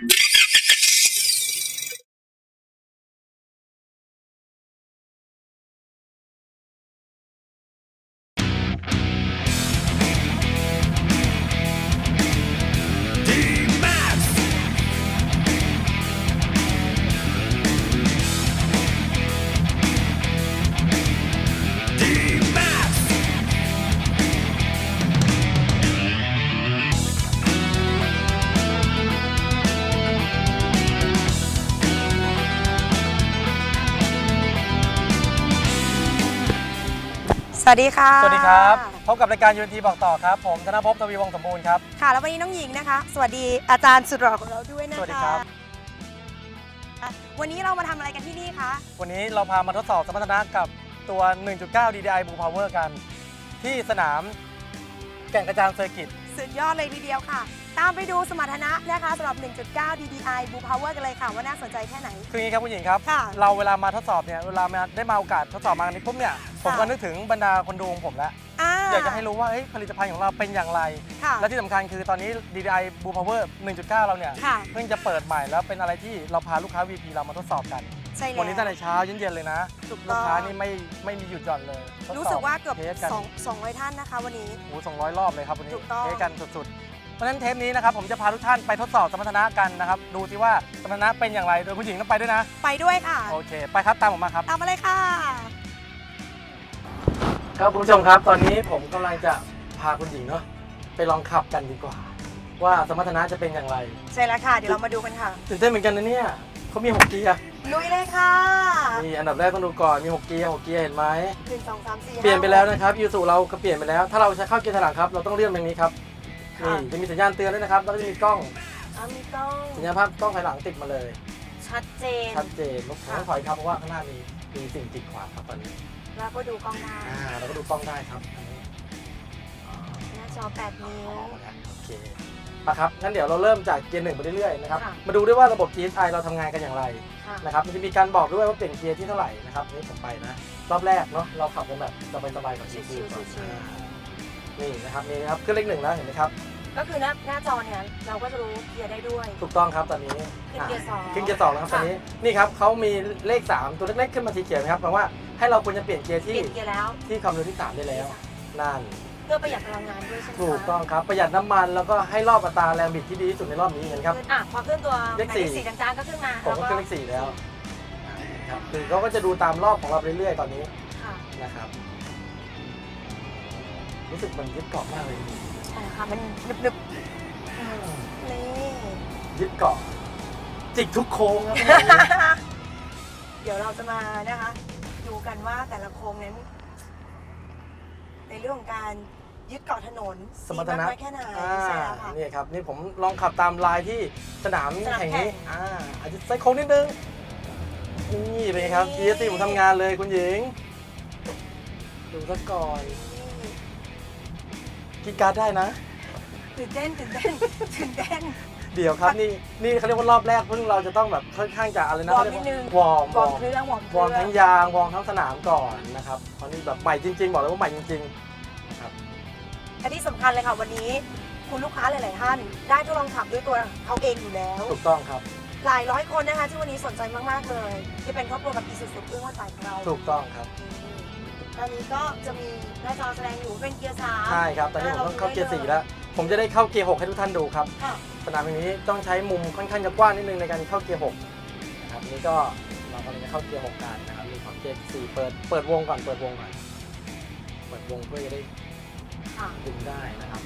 you. สวัสดีค่ะ สวัสดีครับ พบกับรายการยูนทีบอกต่อครับ ผมธนภพทวีวงศ์สมบูรณ์ครับ ค่ะ แล้ววันนี้น้องหญิงนะคะ สวัสดีอาจารย์สุดหล่อของเราด้วยนะคะ สวัสดีครับอะวันนี้เรามาทำอะไรกันที่นี่คะ วันนี้เราพามาทดสอบสมรรถนะกับตัว 1.9 DDI Blue Power กัน ที่สนามแก่งกระจานเซอร์กิต สุดยอดเลยทีเดียวค่ะ ตามไปดูสมรรถนะนะคะสำหรับ 1.9 DDI Blue Power กันเลยค่ะ ว่าน่าสนใจแค่ไหน คืออย่างนี้ครับคุณหญิงครับ ค่ะเราเวลามาทดสอบเนี่ยเวลามาได้มาโอกาสทดสอบมาอันนี้ปุ๊บเนี่ยผมก็นึกถึงบรรดาคนดูของผมแล้วอ่าอยากจะให้รู้ว่าเอ้ยผลิตภัณฑ์ของเราเป็นอย่างไร ค่ะ และที่สำคัญคือตอนนี้ DDI Blue Power 1.9 เราเนี่ย ค่ะ เพิ่งจะเปิดใหม่แล้วเป็นอะไรที่เราพาลูกค้า VP เรามาทดสอบกัน ใช่แล้ว วันนี้ตั้งแต่เช้าเย็นๆเลยนะ ถูกลูต้กองค้านี่ไม่ไม่มีหยุดหย่อนเลยทดสอบรู้สึกว่าเกือบเทสกัน2 200 ท่านนะคะ วันนี้ โอ้สองร้อยรอบเลยครับวันนี้ถูกต้อง เทสกันสุดๆ เพราะฉะนั้นเทปนี้นะครับผมจะพาทุกท่านไปทดสอบสมรรถนะกันนะครับ ดูสิว่าสมรรถนะเป็นอย่างไร โดยผู้หญิงต้องไปด้วยนะ ไปด้วยค่ะ โอเค ไปครับตามผมมาครับ ตามมาเลยค่ะ ครับคุณผู้ชมครับ ตอนนี้ผมกำลังจะพาคุณหญิงเนาะไปลองขับกันดีกว่า ว่าสมรรถนะจะเป็นอย่างไรใช่แล้วค่ะ เดี๋ยวเรามาดูกันค่ะตื่นเต้นเหมือนกันนะเนี่ยเขามี6เกียร์ลุยเลยค่ะนี่อันดับแรกต้องดูก่อนมี6เกียร์6เกียร์เห็นไหมหนึ่งสองสามสี่ห้าเปลี่ยนไปแล้วนะครับยูสุเราก็เปลี่ยนไปแล้ว ถ้าเราจะเข้าเกียร์ถอยหลังครับ เราต้องเลื่อนตรงนี้ครับ ค่ะนี่จะมีสัญญาณเตือนด้วยนะครับ แล้วก็จะมีกล้องอะมีกล้องสัญญาณภาพกล้องถอยหลังติดมาเลยชัดเจน ชัดเจนรถผมต้องถอยครับเพราะว่าข้างหน้ามีมีสิ่งกีดขวางครับตอนนี้แล้วก็ดูกล้องได้อ่าเราก็ดูกล้องได้ครับอันนี้อ่าหน้าจอ8นิ้วเอาละโอเคมาครับงั้นเดี๋ยวเราเริ่มจากเกียร์หนึ่งไปเรื่อยๆนะครับค่ะ มาดูด้วยว่าระบบ GSI เราทำงานกันอย่างไร ค่ะ นะครับมันจะมีการบอกด้วยว่าเปลี่ยนเกียร์ที่เท่าไหร่นะครับนี่ผมไปนะ รอบแรกเนาะเราขับกันแบบสบายๆกับชิวๆก่อนอ่านี่นะครับนี่นะครับขึ้นเลขหนึ่งแล้วเห็นไหมครับ ก็คือหน้าหน้าจอเนี่ยเราก็จะรู้เกียร์ได้ด้วย ถูกต้องครับตอนนี้ขึ้นเกียร์สองขึ้นเกียร์สองแล้วครับตอนนี้นี่ครับเขามีเลข 3 ตัวเล็กๆขึ้นมาสีเขียวนะครับแปลว่าให้เราควรจะเปลี่ยนเกียร์เปที่ลี่ยนเกียร์แล้วที่ความเร็วที่ 3 ได้แล้วนั่นเพื่อประหยัดพลังงานด้วยใช่ไหมคะถูกต้องครับประหยัดน้ำมันแล้วก็ให้รอบอัตราแรงบิดที่ดีที่สุดในรอบนี้กันครับขึ้นอะพอขึ้นตัวเลขหมายสี่ เลขสี่จางๆก็ขึ้นมาผมก็ขึ้นเลขสี่แล้วครับคือเขาก็จะดูตามรอบของเราเรื่อยๆตอนนี้ค่ะนะครับ รู้สึกมันยึดเกาะมากเลย ใช่ค่ะมันหนึบๆอืมนี่ยึดเกาะจิกทุกโค้งครับเดี๋ยวเราจะมานะคะดูกันว่าแต่ละโค้งนั้น ในเรื่องของการยึดเกาะถนนสมรรถนะดีากน้อยแค่ไหนอ่าใช่แล้วค่ะ นี่ครับ นี่ผมลองขับตามลายที่สนามสนามแห่งนี้แข่ง อ่าอาจจะใส่โค้งนิดนึง นี่เป็นไงครับนี่ GSC ผมทำงานเลยคุณหญิง ดูซะก่อน กีการ์ดได้นะ ตื่นเต้นตื่นเต้นตื่นเต้น เดี๋ยวครับนี่นี่เขาเรียกว่ารอบแรกเพิ่งเราจะต้องแบบค่อนข้างจะอะไรนะวอร์มเขาเรียกนิดนึง วอร์มววออร์มร์ม เครื่องวอร์มเควอร์มรื่ทั้งยางวอร์มทั้งสนามก่อนนะครับตอนนี้แบบใหม่จริง ๆ บอกเลยว่าใหม่จริง และที่สำคัญเลยค่ะวันนี้ คุณลูกค้าหลาย ๆ ท่าน ได้ทดลองขับด้วยตัวเขาเองอยู่แล้ว ๆ ถูกต้องครับ หลายร้อยคนนะคะที่วันนี้สนใจมาก ๆ เลย ที่เป็นครอบครัวกับอีสุสุเอื้อว่าใจของเราถูกต้องครับ อืม ตอนนี้ก็จะมีหน้าจอแสดงอยู่เป็นเกียร์สามใช่ครับ ตอนนี้ผมต้องเข้าเกียร์สี่แล้ว ผมจะได้เข้าเกียร์หกให้ทุกท่านดูครับ ค่ะสนามแห่งนี้ต้องใช้มุมค่อนข้างจะกว้างนิดนึงในการเข้าเกียร์หกนะครับนี่ก็เรากำลังจะเข้าเกียร์หกกันนะครับมีของเกียร์สี่เปิดเปิดวงก่อนเปิดวงก่อน เปิดวงเพื่อจะได้ค่ะดึงได้นะครับ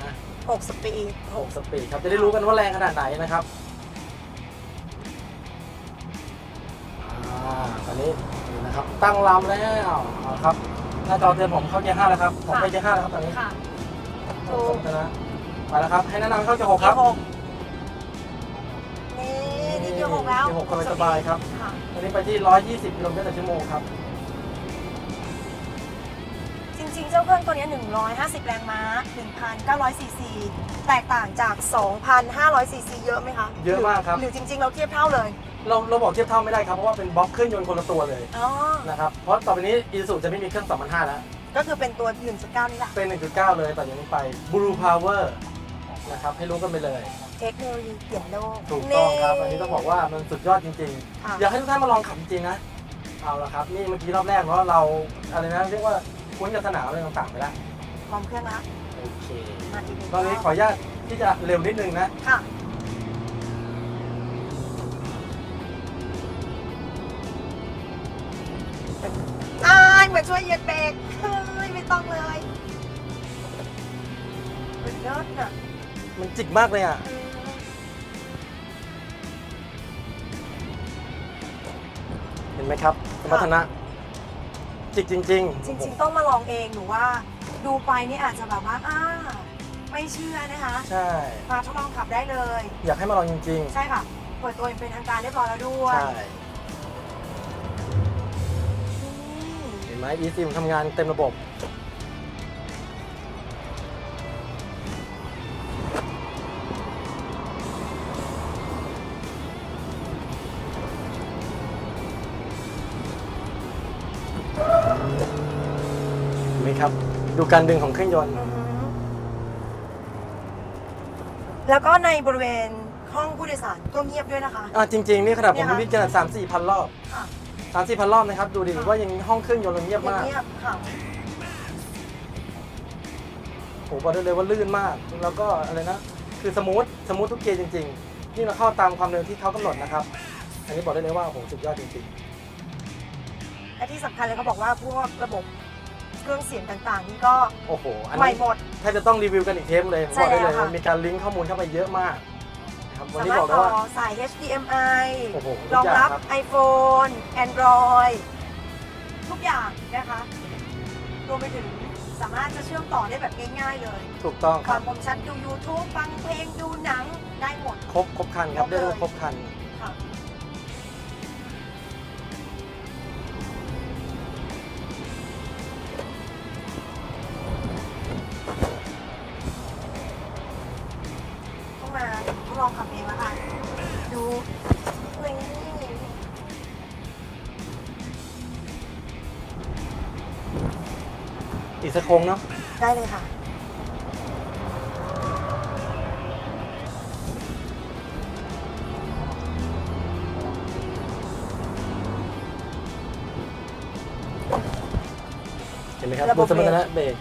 อ่าหกสปีดหกสปีดครับจะได้รู้กันว่าแรงขนาดไหนนะครับอ่าตอนนี้นี่นะครับ ตั้งลำแล้วเอาครับ หน้าจอเตือนผมเข้าเกียร์ห้าแล้วครับ ผมไปเกียร์ห้าแล้วครับตอนนี้ค่ะ ถูถูกกนะไปแล้วครับ ให้แนะนำเข้าเกียร์หกคเกียรับร์หกนี่นี่เกียร์หกแล้วเกียร์หกสบายๆครับ ค่ะตอนนี้ไปที่ 120กิโลเมตรต่อชั่วโมงครับ จริงๆ เจ้าเครื่องตัวเนี้ย150 แรงม้า 1,900ซีซีแตกต่างจาก 2,500ซีซีเยอะไหมคะเยอะมากครับ หรือจริงๆ เราเทียบเท่าเลย เราเราบอกเทียบเท่าไม่ได้ครับ เพราะว่าเป็นบล็อกเครื่องยนต์คนละตัวเลยอ๋อ นะครับ เพราะต่อไปนี้อีซูจะไม่มีเครื่อง2,500แล้ว ก็คือเป็นตัว 1.9 นี่แหละ เป็น 1.9 เลยต่อจากนี้ไป Blue Power นะครับให้รู้กันไปเลยจเทคโนโลยีเปลี่ยนโลก ถูกต้องครับ อันนี้ต้องบอกว่ามันสุดยอดจริง ค่ะ ๆ อยากให้ทุกท่านมาลองขับจริงๆนะ เอาละครับ นี่เมื่อกี้รอบแรกเนาะเราอะไรนะเรียกว่าคุ้นกับสนามอะไรต่างๆไปแล้วพร้อมเครื่องละโอเคมาอีกหนึ่งตอนนี้ขออนุญาตที่จะเร็วนิดนึงนะ ค่ะ อ้ายเหมือนช่วยเหยียดเบรกเฮ้ยไม่ต้องเลยเป็นยอดน่ะมันจิกมากเลยอะเออเห็นไหมครับสมรรถนะ จิกจริงๆจริง ๆ ต้องมาลองเองหนูว่า ดูไปนี่อาจจะแบบว่าอ้าไม่เชื่อนะคะ ใช่ มาทดลองขับได้เลย อยากให้มาลองจริงใช่ค่ะ เปิดตัวอย่างเป็นทางการเรียบร้อยแล้วด้วๆยใช่ ไหม eSIM ทำงานเต็มระบบเห็นไหมครับ ดูการดึงของเครื่องยนต์ อือหือแล้วก็ในบริเวณห้องผู้โดยสารก็เงียบด้วยนะคะ อ่าจริง ๆ นี่ขนาดผมเนี่ยค่ะ วิ่งขนาดสามสี่พันรอบ ค่ะ สามสี่พันรอบนะครับ ดูดิค่ะว่ายังห้องเครื่องยนต์เราเงียบมากเงียบค่ะผมบอกได้เลยว่าลื่นมาก แล้วก็อะไรนะ คือสมูท สมูททุกเกียร์จริงๆนี่เราเข้าตามความเร็วที่เขากำหนดนะครับ อันนี้บอกได้เลยว่าโอ้โหสุดยอดจริงและที่สำคัญเลยเขาบอกว่าพวกระบบเครื่องเสียงต่างๆ นี่ก็ๆโอ้โห อันใหม่นี้หมด ถ้าจะต้องรีวิวกันอีกเทปเลยผมใช่บอกได้เลยแล้วค่ะว่ามีการลิงก์ข้อมูลเข้าไปเยอะมากนะ ครับวันสานี้มารบถอกเลยต่อว่า สาย HDMI โอ้โหทุรกองอย่างรับ ครับ iPhone Android ทุกอย่างนะคะรวมไปถึงสามารถจะเชื่อมต่อได้แบบง่ายๆเลยถูกต้องคฟัรังบคมชัดดู YouTube ฟังเพลงดูหนังได้หมด ครบครบคันครับครบเรียกได้เลยว่าครบคัน อีกสักโค้งเนาะได้เลยค่ะ เห็นไหมครับระบบดูสมรรถนะเบรก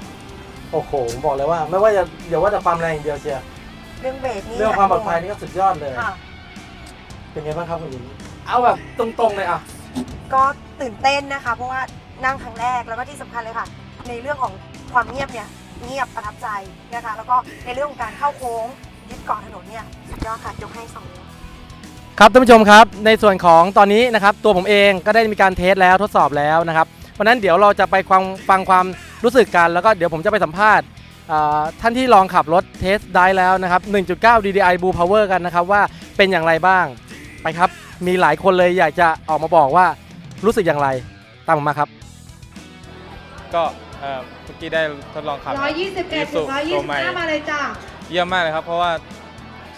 โอ้โหผมบอกเลยว่า ไม่ว่าจะเดี๋ยวว่าแต่ความแรงอย่างเดียวเชียร์เรื่องเบรกนี่เรื่องความปลอดภัยนี่ก็สุดยอดเลย ค่ะ เป็นไงบ้างครับคุณหญิงเอาแบบตรงๆเลยอะ ก็ตื่นเต้นนะคะ เพราะว่านั่งครั้งแรกแล้วก็ที่สำคัญเลยค่ะ ในเรื่องของความเงียบเนี่ยเงียบประทับใจนะคะแล้วก็ในเรื่องของการเข้าโค้งยึดเกาะถนนเนี่ยสุดยอดค่ะยกให้สองนิ้ว ครับท่านผู้ชมครับในส่วนของตอนนี้นะครับตัวผมเองก็ได้มีการเทสแล้วทดสอบแล้วนะครับเพราะฉะนั้นเดี๋ยวเราจะไปฟังฟังความรู้สึกกัน แล้วก็เดี๋ยวผมจะไปสัมภาษณ์อ่าท่านที่ลองขับรถเทสได้แล้วนะครับ 1.9 DDI Blue Power กันนะครับว่าเป็นอย่างไรบ้างไปครับ มีหลายคนเลยอยากจะออกมาบอกว่ารู้สึกอย่างไรตามผมมาครับ ก็ เอ่อเมื่อกี้ได้ทดลองขับร้อยยี่สิบเอ็ด Isuzu ถึงร้อยยี่ตัวสิบใหม่ห้ามาเลยจ้ะเยี่ยมมากเลยครับ เพราะว่า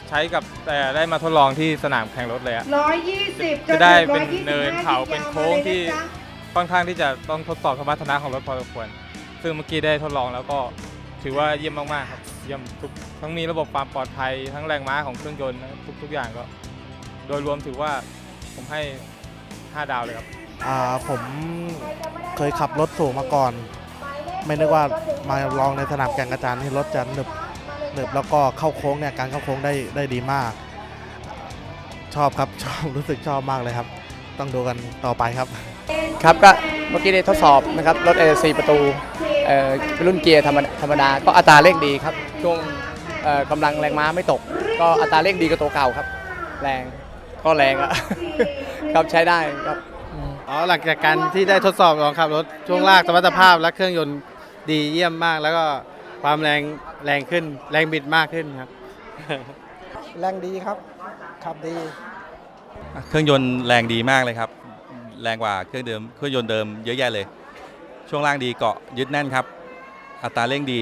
ใช้กับแต่ได้มาทดลองที่สนามแข่งรถเลยอะร้อยยี่สิบจะได้เป็นเนินเขาเป็นโค้งที่จ้ะค่อนข้างที่จะต้องทดสอบสมรรถนะของรถพอสมควร ซึ่งเมื่อกี้ได้ทดลองแล้วก็ถือว่าเยี่ยมมากๆครับเยี่ยมทุกทั้งมีระบบความปลอดภัยทั้งแรงม้าของเครื่องยนต์ทุกทุกอย่างก็ โดยรวมถือว่าผมให้ 5 ดาวเลยครับ อ่าผมเคยขับรถสูงมาก่อน ไม่นึกว่ามาลองในสนามแข่งกระจานที่รถจะหนึบหนึบแล้วก็เข้าโค้งเนี่ยการเข้าโค้งได้ได้ดีมาก ชอบครับชอบรู้สึกชอบมากเลยครับ ต้องดูกันต่อไปครับ ครับก็เมื่อกี้ได้ทดสอบนะครับรถ a 4ประตูเอ่อเป็นรุ่นเกียร์ธรรมดาธรรมดาก็อัตราเร่งดีครับช่วงเอ่อกำลังแรงม้าไม่ตก ก็อัตราเร่งดีกว่าตัวเก่าครับ แรงก็แรงอะครับใช้ได้ครับอ๋อหลังจากการที่ได้ทดสอบลองขับรถช่วงล่างสมรรถภาพและเครื่องยนต์ ดีเยี่ยมมากแล้วก็ความแรงแรงขึ้น แรงบิดมากขึ้นครับ แรงดีครับ ขับดี เครื่องยนต์แรงดีมากเลยครับ แรงกว่าเครื่องเดิมเครื่องยนต์เดิมเยอะแยะเลย ช่วงล่างดีเกาะยึดแน่นครับ อัตราเร่งดี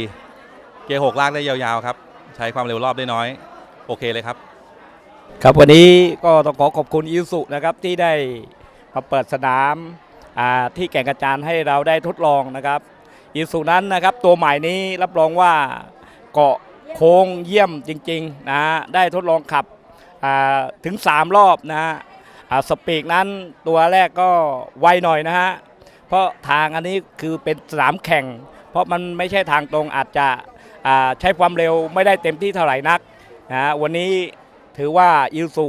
เกียร์หกลากได้ยาวๆครับ ใช้ความเร็วรอบได้น้อย โอเคเลยครับ ครับวันนี้ก็ต้องขอขอบคุณอิวสุนะครับที่ได้มาเปิดสนามอ่าที่แก่งกระจานให้เราได้ทดลองนะครับ อิสุนั้นนะครับตัวใหม่นี้รับรองว่าเกาะโค้งเยี่ยมจริงๆนะฮะได้ทดลองขับถึง 3 รอบนะฮะสปีกนั้นตัวแรกก็ไวหน่อยนะฮะเพราะทางอันนี้คือเป็นสนามแข่ง เพราะมันไม่ใช่ทางตรงอาจจะใช้ความเร็วไม่ได้เต็มที่เท่าไหร่นักนะฮะวันนี้ถือว่าอิลสุ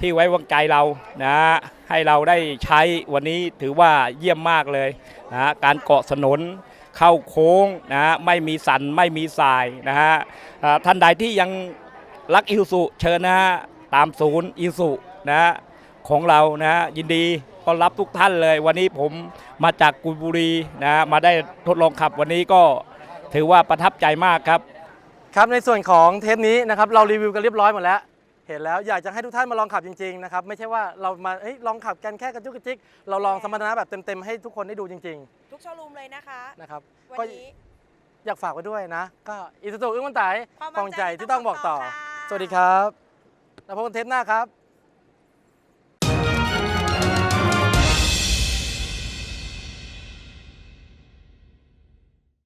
ที่ไว้วางใจเรานะฮะให้เราได้ใช้วันนี้ถือว่าเยี่ยมมากเลยนะฮะการเกาะสนนเข้าโค้งนะฮะไม่มีสันไม่มีสายนะฮะท่านใดที่ยังรักอิสุเชิญนะฮะตามศูนย์อิสุนะฮะของเรานะฮะยินดีต้อนรับทุกท่านเลย วันนี้ผมมาจากกุยบุรีนะมาได้ทดลองขับวันนี้ก็ถือว่าประทับใจมากครับ ครับในส่วนของเทปนี้นะครับเรารีวิวกันเรียบร้อยหมดแล้ว เห็นแล้วอยากจะให้ทุกท่านมาลองขับจริงๆนะครับไม่ใช่ว่าเรามาเอ้ยลองขับกันแค่กระจุกกระจิกเราลองสมรรถนะแบบเต็มๆให้ทุกคนได้ดูจริง ทุกโชว์รูมเลยนะคะ ๆนะครับวันก็นี้ อยากฝากไว้ด้วยนะ ก็อิสตุอึ้งมันไตความปองใจที่ต้องบอกต่อ ค่ะ สวัสดีครับแล้วพบกันเทปหน้าครับ